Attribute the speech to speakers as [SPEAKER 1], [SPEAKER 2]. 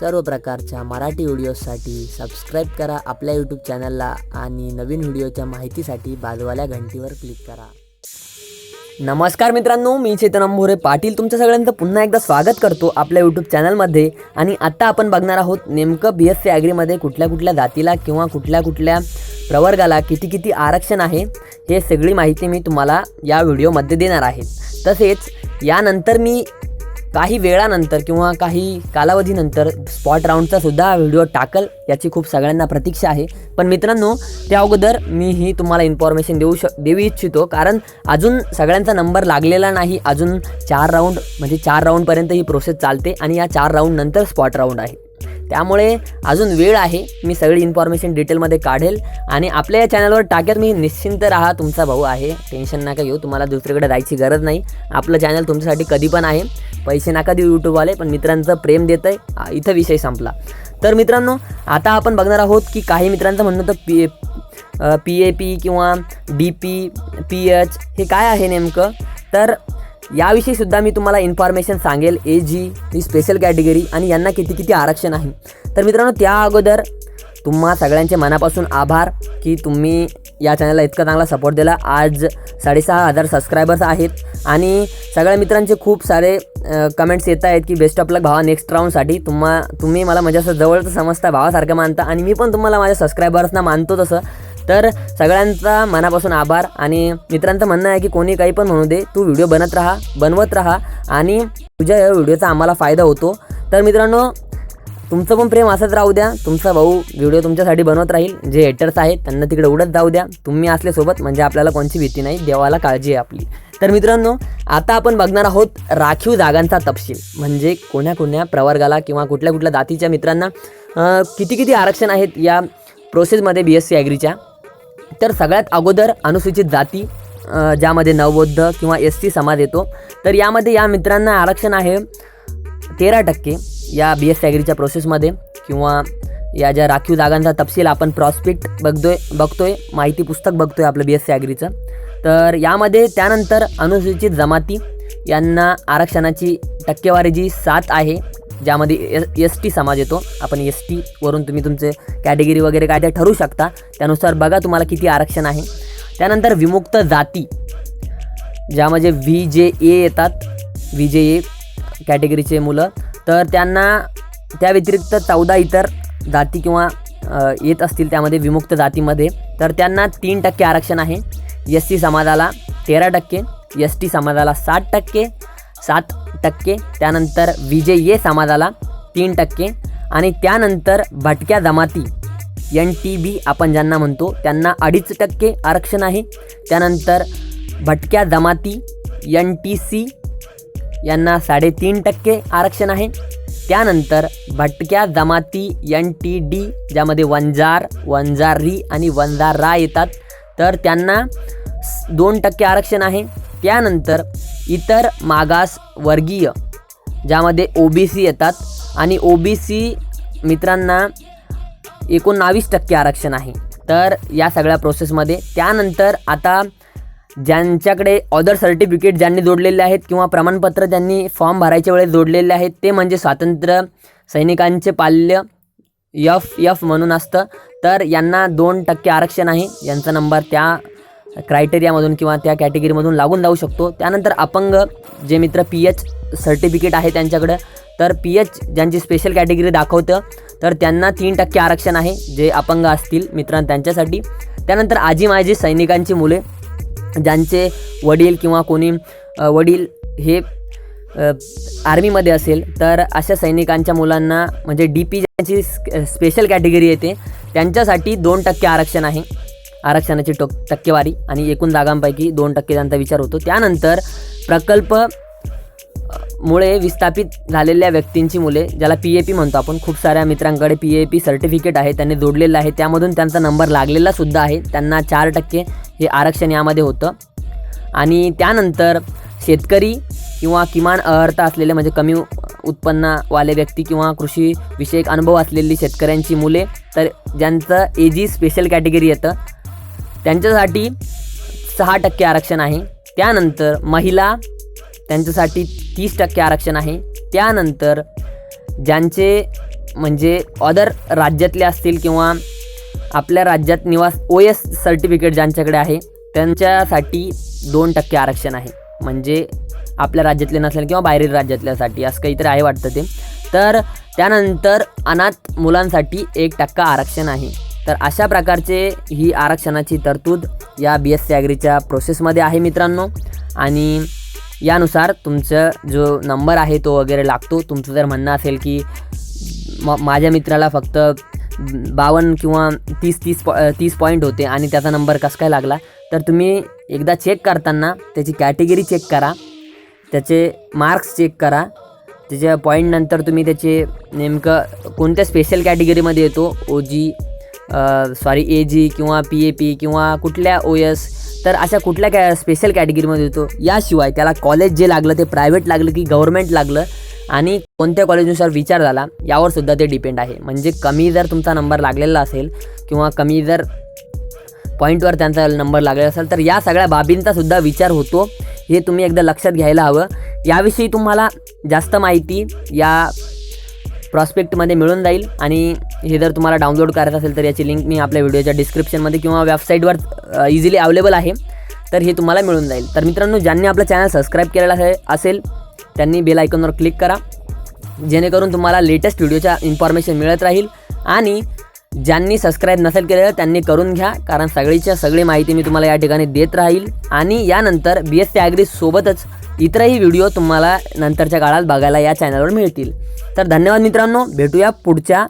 [SPEAKER 1] सर्व प्रकारच्या मराठी व्हिडिओजसाठी सबस्क्राईब करा आपल्या यूट्यूब चॅनलला आणि नवीन व्हिडिओच्या माहितीसाठी बाजूवाल्या घंटीवर क्लिक करा. नमस्कार मित्रांनो मी चेतन अंभोरे पाटील. तुमच्या सगळ्यांचं पुन्हा एकदा स्वागत करतो आपल्या यूट्यूब चॅनलमध्ये आणि आत्ता आपण बघणार आहोत नेमकं बी एस सी ॲग्रीमध्ये कुठल्या कुठल्या जातीला किंवा कुठल्या कुठल्या प्रवर्गाला किती किती आरक्षण आहे हे सगळी माहिती मी तुम्हाला या व्हिडिओमध्ये देणार आहे. तसेच यानंतर मी काही वेळानंतर किंवा काही कालावधीनंतर स्पॉट राऊंडचा सुद्धा व्हिडिओ टाकल याची खूप सगळ्यांना प्रतीक्षा आहे. पण मित्रांनो त्या अगोदर मी ही तुम्हाला इन्फॉर्मेशन देऊ श देऊ इच्छितो कारण अजून सगळ्यांचा नंबर लागलेला नाही. अजून चार राऊंड म्हणजे चार राऊंडपर्यंत ही प्रोसेस चालते आणि या चार राऊंडनंतर स्पॉट राऊंड आहे. त्यामुळे अजून वेळ आहे. मी सगळी इन्फॉर्मेशन डिटेलमध्ये काढेल. आणि आपल्या या चॅनलवर टाक्यात मी निश्चिंत राहा. तुमचा भाऊ आहे. टेन्शन नका घेऊ. तुम्हाला दुसरीकडे जायची गरज नाही. आपलं चॅनल तुमच्यासाठी कधी पण आहे. पैसे नका देऊ यूट्यूबवाले पण मित्रांचं प्रेम देत आहे इथं विषय संपला. तर मित्रांनो आता आपण बघणार आहोत की काही मित्रांचं म्हणणं तर पी पी ए पी किंवा डी पी पी एच हे काय आहे नेमकं? तर याविषयी सुद्धा मी तुम्हाला इन्फॉर्मेशन सांगेल. ए जी ही स्पेशल कॅटेगरी आणि यांना किती किती आरक्षण आहे. तर मित्रांनो त्या अगोदर तुम्हा सगळ्यांचे मनापासून आभार की तुम्ही या चॅनलला इतका चांगला सपोर्ट दिला. आज साडेसहा हजार सबस्क्रायबर्स आहेत आणि सगळ्या मित्रांचे खूप सारे कमेंट्स येत आहेत की बेस्ट ऑफ लक भावा नेक्स्ट राऊंडसाठी तुम्हा तुम्ही मला माझ्या असं जवळचं समजता भावासारखं मानता आणि मी पण तुम्हाला माझ्या सबस्क्रायबर्सना मानतो तसं. तर सगळ्यांचा मनापासून आभार आणि मित्रांचं म्हणणं आहे की कोणी काही पण म्हणू दे तू व्हिडिओ बनत राहा बनवत राहा आणि तुझ्या या व्हिडिओचा आम्हाला फायदा होतो. तर मित्रांनो तुमचं पण प्रेम असंच राहू द्या. तुमचा भाऊ व्हिडिओ तुमच्यासाठी बनवत राहील. जे हेटर्स आहेत त्यांना तिकडे उडत जाऊ द्या. तुम्ही असले सोबत म्हणजे आपल्याला कोणची भीती नाही. देवाला काळजी आहे आपली. तर मित्रांनो आता आपण बघणार आहोत राखीव जागांचा तपशील. म्हणजे कोण्या कोण्या प्रवर्गाला किंवा कुठल्या कुठल्या जातीच्या मित्रांना किती किती आरक्षण आहेत या प्रोसेसमध्ये बी एस सी ॲग्रीच्या तर सगळ्यात अगोदर अनुसूचित जाती ज्यामध्ये नवबौद्ध किंवा एस टी समाज येतो तर यामध्ये या मित्रांना आरक्षण आहे तेरा टक्के या बी एस ॲग्रीच्या प्रोसेसमध्ये किंवा या ज्या राखीव जागांचा तपशील आपण प्रॉस्पेक्ट बघतोय बघतोय माहिती पुस्तक बघतोय आपलं बी एस सी ॲग्रीचं तर यामध्ये त्यानंतर अनुसूचित जमाती यांना आरक्षणाची टक्केवारी जी सात आहे ज्यामध्ये एस एस टी समाज येतो. आपण एस टीवरून तुम्ही तुमचे कॅटेगरी वगैरे काय ते ठरवू शकता. त्यानुसार बघा तुम्हाला किती आरक्षण आहे. त्यानंतर विमुक्त जाती. ज्यामध्ये व्ही जे ए येतात. व्ही जे ए कॅटेगरीचे मुलं. तर त्यांना त्या व्यतिरिक्त चौदा इतर जाती किंवा येत असतील त्यामध्ये विमुक्त जातीमध्ये. तर त्यांना तीन टक्के आरक्षण आहे. एस टी समाजाला तेरा टक्के एस टी समाजाला साठ टक्के सात टक्के त्यानंतर विजय ये समाजाला तीन टक्के आणि त्यानंतर भटक्या जमाती. एन टी बी आपण ज्यांना म्हणतो त्यांना अडीच टक्के आरक्षण आहे. त्यानंतर भटक्या जमाती एन टी सी यांना साडेतीन टक्के आरक्षण आहे. त्यानंतर भटक्या जमाती एन टी डी ज्यामध्ये वंजार वंजारी आणि वंजारा येतात तर त्यांना दोन टक्के आरक्षण आहे. त्यानंतर इतर मागास वर्गीय ज्यामध्ये ओ बी सी येतात आणि ओ बी सी मित्रांना एकोणावीस टक्के आरक्षण आहे. तर या सगळ्या प्रोसेसमध्ये त्यानंतर आता ज्यांच्याकडे ऑदर सर्टिफिकेट ज्यांनी जोडलेले आहेत किंवा प्रमाणपत्र ज्यांनी फॉर्म भरायच्या वेळेस जोडलेले आहेत ते म्हणजे स्वातंत्र्य सैनिकांचे पाल्य यफ यफ म्हणून असतं. तर यांना दोन टक्के आरक्षण आहे. यांचा नंबर त्या क्रायटेरियामधून किंवा त्या कॅटेगरीमधून लागून जाऊ शकतो. त्यानंतर अपंग जे मित्र पी एच सर्टिफिकेट आहे त्यांच्याकडं तर पी एच ज्यांची स्पेशल कॅटेगरी दाखवतं तर त्यांना तीन टक्के आरक्षण आहे जे अपंग असतील मित्रांनो त्यांच्यासाठी. त्यानंतर आजी माजी सैनिकांची मुले ज्यांचे वडील किंवा कोणी वडील हे आर्मीमध्ये असेल तर अशा सैनिकांच्या मुलांना म्हणजे डी पी ज्यांची स्पेशल कॅटेगरी येते त्यांच्यासाठी दोन टक्के आरक्षण आहे. आरक्षणाची टोक टक्केवारी आणि एकूण जागांपैकी दोन टक्के त्यांचा विचार होतो. त्यानंतर प्रकल्प मुळे विस्थापित झालेल्या व्यक्तींची मुले ज्याला पी ए पी म्हणतो आपण खूप साऱ्या मित्रांकडे पी ए पी सर्टिफिकेट आहे त्यांनी जोडलेलं आहे. त्यामधून त्यांचा नंबर लागलेला सुद्धा आहे. त्यांना चार टक्के हे आरक्षण यामध्ये होतं. आणि त्यानंतर शेतकरी किंवा किमान अर्हता असलेले म्हणजे कमी उत्पन्नवाले व्यक्ती किंवा कृषी विषयक अनुभव असलेली शेतकऱ्यांची मुले तर ज्यांचं ए जी स्पेशल कॅटेगरी येतं त्यांच्यासाठी सहा टक्के आरक्षण आहे. त्यानंतर महिला त्यांच्यासाठी तीस टक्के आरक्षण आहे. त्यानंतर ज्यांचे म्हणजे अदर राज्यातले असतील किंवा आपल्या राज्यात निवास ओ एस सर्टिफिकेट ज्यांच्याकडे आहे त्यांच्यासाठी दोन टक्के आरक्षण आहे. म्हणजे आपल्या राज्यातले नसेल किंवा बाहेरील राज्यातल्यासाठी असं काहीतरी आहे वाटतं ते. तर त्यानंतर अनाथ मुलांसाठी एक टक्का आरक्षण आहे. तर अशा प्रकारचे ही आरक्षणाची तरतूद या बी एस सी ॲग्रीच्या प्रोसेसमध्ये आहे मित्रांनो. आणि यानुसार तुमचं जो नंबर आहे तो वगैरे लागतो. तुमचं जर म्हणणं असेल की म माझ्या मित्राला फक्त बावन्न किंवा तीस तीस पॉ तीस पॉईंट होते आणि त्याचा नंबर कसं काय लागला तर तुम्ही एकदा चेक करताना त्याची कॅटेगरी चेक करा. त्याचे मार्क्स चेक करा. त्याच्या पॉईंटनंतर तुम्ही त्याचे नेमकं कोणत्या स्पेशल कॅटेगरीमध्ये येतो? ओ जी सॉरी ए जी किंवा पी ए पी किंवा कुठल्या ओ एस तर अशा कुठल्या कॅ स्पेशल कॅटेगरीमध्ये येतो याशिवाय त्याला कॉलेज जे लागलं ते प्रायव्हेट लागलं की गव्हर्मेंट लागलं आणि कोणत्या कॉलेजनुसार विचार झाला यावर सुद्धा ते डिपेंड आहे. म्हणजे कमी जर तुमचा नंबर लागलेला असेल किंवा कमी जर पॉईंटवर त्यांचा नंबर लागलेला असेल तर या सगळ्या बाबींचा सुद्धा विचार होतो. हे तुम्ही एकदा लक्षात घ्यायला हवं. याविषयी तुम्हाला जास्त माहिती या प्रॉस्पेक्टमध्ये मिळून जाईल आणि हे जर तुम्हाला डाउनलोड करायचं असेल तर याची लिंक मी आपल्या व्हिडिओच्या डिस्क्रिप्शनमध्ये किंवा वेबसाईटवर इझिली अवेलेबल आहे. तर हे तुम्हाला मिळून जाईल. तर मित्रांनो ज्यांनी आपलं चॅनल सबस्क्राईब केलेलं आहे असेल त्यांनी बेल आयकॉनवर क्लिक करा. जेणेकरून तुम्हाला लेटेस्ट व्हिडिओच्या इन्फॉर्मेशन मिळत राहील. आणि ज्यांनी सबस्क्राईब नसेल केलेलं त्यांनी करून घ्या. कारण सगळीच्या सगळी माहिती मी तुम्हाला या ठिकाणी देत राहील. आणि यानंतर बी एस सी ॲग्री सोबतच इतरही व्हिडिओ तुम्हाला नंतरच्या काळात बघायला या चॅनलवर मिळतील. तर धन्यवाद मित्रांनो. भेटूया पुढच्या